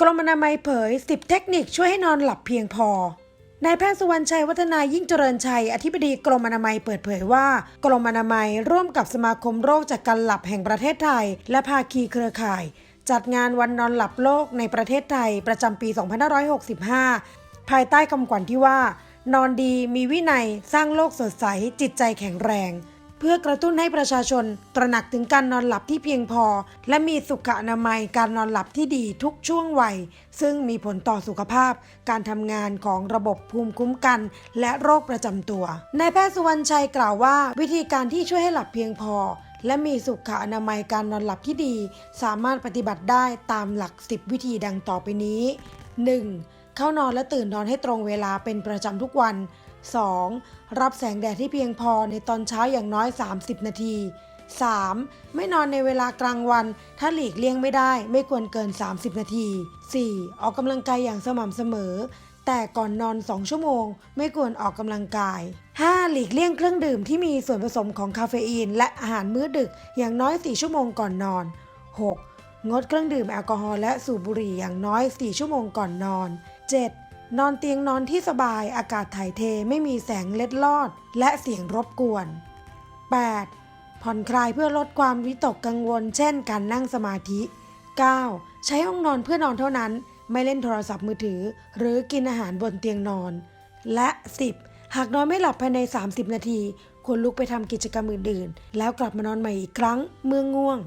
กรมอนามัยเผย 10 เทคนิคช่วยให้นอนหลับเพียงพอ นายแพทย์สุวรรณชัยวัฒนายิ่งเจริญชัย อธิบดีกรมอนามัยเปิดเผยว่า กรมอนามัยร่วมกับสมาคมโรคจากการหลับแห่งประเทศไทย และภาคีเครือข่าย จัดงานวันนอนหลับโลกในประเทศไทยประจำปี 2565 ภายใต้คำขวัญที่ว่า นอนดีมีวินัยสร้างโลกสดใสจิตใจแข็งแรง เพื่อกระตุ้นให้ประชาชนตระหนักถึงการนอนหลับที่เพียงพอ และมีสุขอนามัยการนอนหลับที่ดีทุกช่วงวัย ซึ่งมีผลต่อสุขภาพ การทำงานของระบบภูมิคุ้มกัน และโรคประจำตัวนายแพทย์สุวรรณชัยกล่าวว่า วิธีการที่ช่วยให้หลับเพียงพอ และมีสุขอนามัยการนอนหลับที่ดี สามารถปฏิบัติได้ตามหลัก 10 วิธีดังต่อไปนี้ 1. เข้านอนและตื่นนอนให้ตรงเวลาเป็นประจำทุกวัน 2. รับแสงแดดที่เพียงพอในตอนเช้าอย่างน้อย 30 นาที 3. ไม่นอนในเวลากลางวัน ถ้าหลีกเลี่ยงไม่ได้ไม่ควรเกิน 30 นาที 4. ออกกำลังกายอย่างสม่ำเสมอ แต่ก่อนนอน 2 ชั่วโมง ไม่ควรออกกำลังกาย 5. หลีกเลี่ยงเครื่องดื่มที่มีส่วนผสมของคาเฟอีน และอาหารมื้อดึกอย่างน้อย 4 ชั่วโมงก่อนนอน 6. งดเครื่องดื่มแอลกอฮอล์และสูบบุหรี่อย่างน้อย 4 ชั่วโมงก่อนนอน 7. นอนเตียงนอนที่สบายอากาศถ่ายเทไม่มีแสงเล็ดลอด และเสียงรบกวน 8. ผ่อนคลายเพื่อลดความวิตกกังวล เช่นการนั่งสมาธิ 9. ใช้ห้องนอนเพื่อนอนเท่านั้น ไม่เล่นโทรศัพท์มือถือ หรือกินอาหารบนเตียงนอน และ 10. หากนอนไม่หลับภายใน 30 นาที ควรลุกไปทำกิจกรรมอื่นๆ แล้วกลับมานอนใหม่อีกครั้งเมื่อง่วง